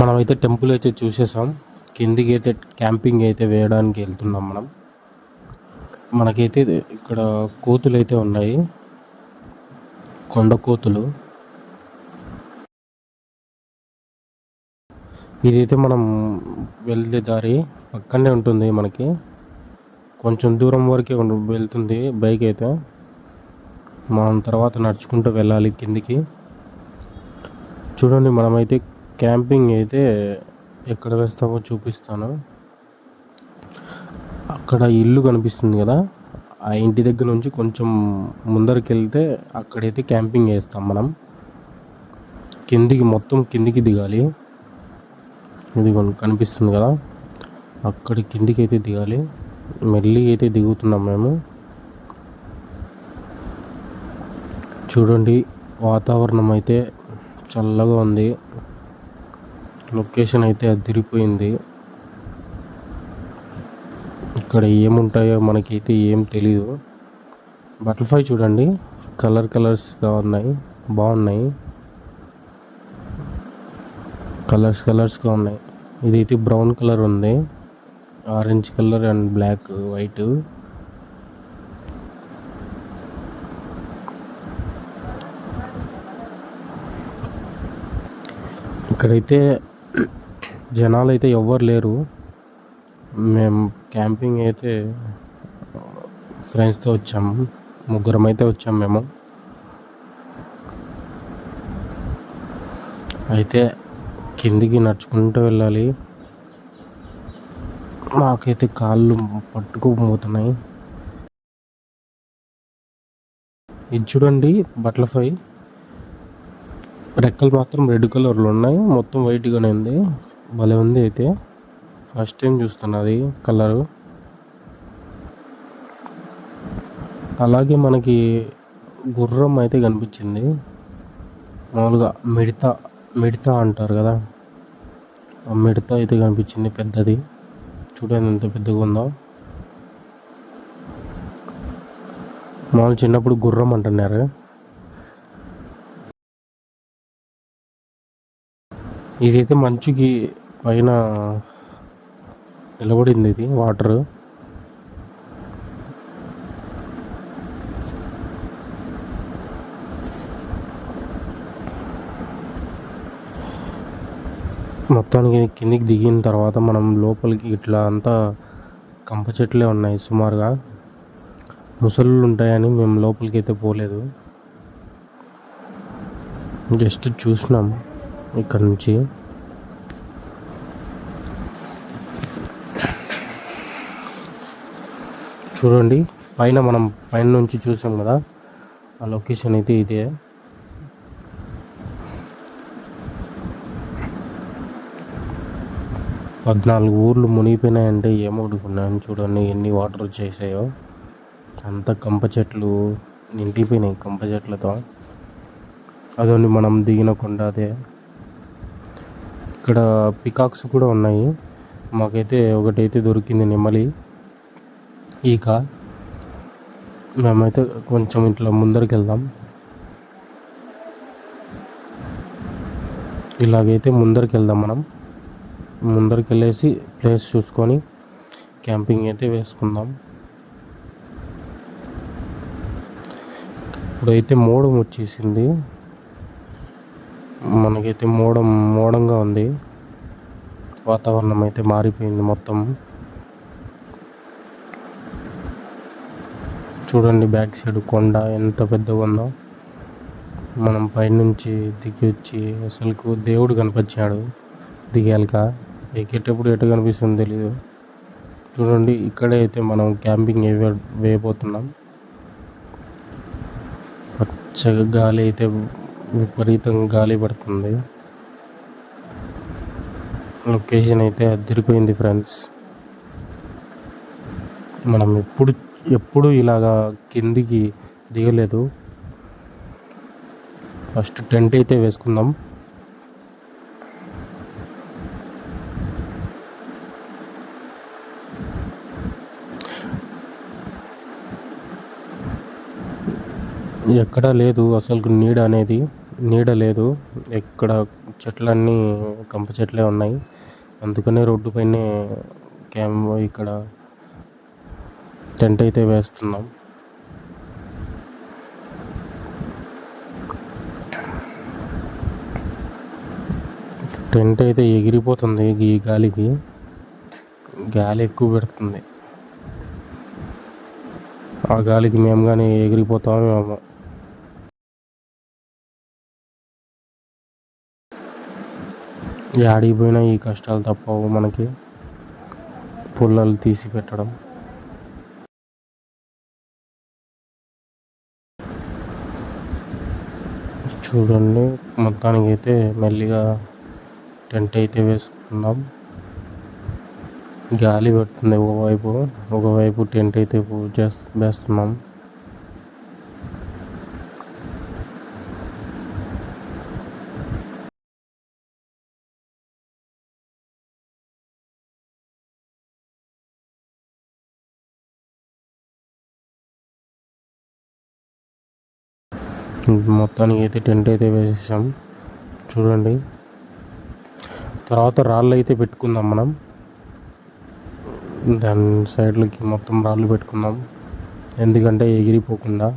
మనమైతే టెంపుల్ అయితే చూసేసాం. కిందికి అయితే క్యాంపింగ్ అయితే వేయడానికి వెళ్తున్నాం మనం. మనకైతే ఇక్కడ కోతులు అయితే ఉన్నాయి. కొండ కోతులు. ఇదైతే మనం వెళ్ళే దారి పక్కనే ఉంటుంది మనకి. కొంచెం దూరం వరకే వెళ్తుంది బైక్ అయితే. మనం తర్వాత నడుచుకుంటూ వెళ్ళాలి కిందికి. చూడండి మనమైతే క్యాంపింగ్ అయితే ఎక్కడ వేస్తామో చూపిస్తాను. అక్కడ ఇల్లు కనిపిస్తుంది కదా ఆ ఇంటి దగ్గర నుంచి కొంచెం ముందరికి వెళ్తే అక్కడైతే క్యాంపింగ్ వేస్తాం మనం. కిందికి మొత్తం కిందికి దిగాలి. ఇది కనిపిస్తుంది కదా అక్కడ కిందికి అయితే దిగాలి. మెల్లి అయితే దిగుతున్నాం మేము. చూడండి వాతావరణం అయితే చల్లగా ఉంది. లొకేషన్ అయితే అదిరిపోయింది. ఇక్కడ ఏముంటాయో మనకైతే ఏం తెలీదు. బటర్ఫ్లై చూడండి. కలర్ కలర్స్గా ఉన్నాయి. బాగున్నాయి. కలర్స్ కలర్స్గా ఉన్నాయి. ఇదైతే బ్రౌన్ కలర్ ఉంది. Orange colour and black white. ఇక్కడైతే జనాలు అయితే ఎవ్వరు లేరు. మేము క్యాంపింగ్ అయితే ఫ్రెండ్స్తో వచ్చాము ముగ్గురం అయితే వచ్చాము మేము. అయితే కిందికి నడుచుకుంటూ వెళ్ళాలి. మాకైతే కాళ్ళు పట్టుకోపోతున్నాయి. ఇది చూడండి బటర్ఫ్లై. రెక్కలు మాత్రం రెడ్ కలర్లో ఉన్నాయి. మొత్తం వైట్గానే ఉంది. భలే ఉంది అయితే. ఫస్ట్ టైం చూస్తున్నది కలరు. అలాగే మనకి గుర్రం అయితే కనిపించింది. మామూలుగా మిడత మిడత అంటారు కదా. ఆ మిడత అయితే కనిపించింది పెద్దది. చూడండి ఎంత పెద్దగా ఉందో. మామూలు చిన్నప్పుడు గుర్రం అంటున్నారు. ఇదైతే మంచుకి పైన నిలబడింది ఇది వాటర్. మొత్తానికి కిందికి దిగిన తర్వాత మనం లోపలికి ఇట్లా అంతా కంప చెట్లే ఉన్నాయి సుమారుగా. ముసళ్ళు ఉంటాయని మేము లోపలికి అయితే పోలేదు. జస్ట్ చూసినాం ఇక్కడ నుంచి. చూడండి. పైన మనం పైన నుంచి చూసాం కదా ఆ లొకేషన్ అయితే ఇదే. పద్నాలుగు ఊర్లు మునిగిపోయినాయంటే ఏమనుకున్నాను చూడండి ఎన్ని వాటర్ వచ్చేసాయో. అంత కంప చెట్లు నిండిపోయినాయి కంప చెట్లతో. అదొని మనం దిగిన కొండ అదే. ఇక్కడ పికాక్స్ కూడా ఉన్నాయి. మాకైతే ఒకటైతే దొరికింది నెమలి. ఇక మేమైతే కొంచెం ఇట్లా ముందరికి వెళ్దాం ఇలాగైతే ముందరికి వెళ్దాం మనం. ముందరికి వెళ్ళేసి ప్లేస్ చూసుకొని క్యాంపింగ్ అయితే వేసుకుందాం. ఇప్పుడైతే మోడం వచ్చేసింది. మనకైతే మోడం మోడంగా ఉంది. వాతావరణం అయితే మారిపోయింది మొత్తం. చూడండి బ్యాక్ సైడ్ కొండ ఎంత పెద్దగా ఉందో. మనం పైనుంచి దిగి వచ్చి అసలుకు దేవుడు కనిపించాడు దిగాక ఎక్కేటప్పుడు ఎటు కనిపిస్తుందో తెలియదు చూడండి ఇక్కడే అయితే మనం క్యాంపింగ్ వే వేయబోతున్నాం. పచ్చగా గాలి అయితే విపరీతంగా గాలి పడుతుంది. లొకేషన్ అయితే అదిరిపోయింది ఫ్రెండ్స్. మనం ఎప్పుడు ఎప్పుడు ఇలాగా కిందికి దిగలేదు. ఫస్ట్ టెంట్ అయితే వేసుకుందాం. ఎక్కడా లేదు అసలు నీడ అనేది. నీడ లేదు. ఎక్కడ చెట్లన్నీ కంప చెట్లే ఉన్నాయి. అందుకనే రోడ్డు పైనే క్యామ్ ఇక్కడ టెంట్ అయితే వేస్తున్నాం. టెంట్ అయితే ఎగిరిపోతుంది ఈ గాలికి. గాలి ఎక్కువ పెడుతుంది. ఆ గాలికి మేము కానీ ఎగిరిపోతామో ఏమో. యాడికి ఈ కష్టాలు తప్పవు మనకి. పుల్లలు తీసి పెట్టడం. చూడండి. మొత్తానికి అయితే మెల్లిగా టెంట్ అయితే వేసుకుందాం. గాలి పెడుతుంది ఒకవైపు ఒకవైపు టెంట్ అయితే పూజ వేస్తున్నాం. మొత్తానికి అయితే టెంట్ అయితే వేసేసాం. చూడండి. తర్వాత రాళ్ళు అయితే పెట్టుకుందాం మనం. దాని సైడ్లకి మొత్తం రాళ్ళు పెట్టుకుందాం. ఎందుకంటే ఎగిరిపోకుండా.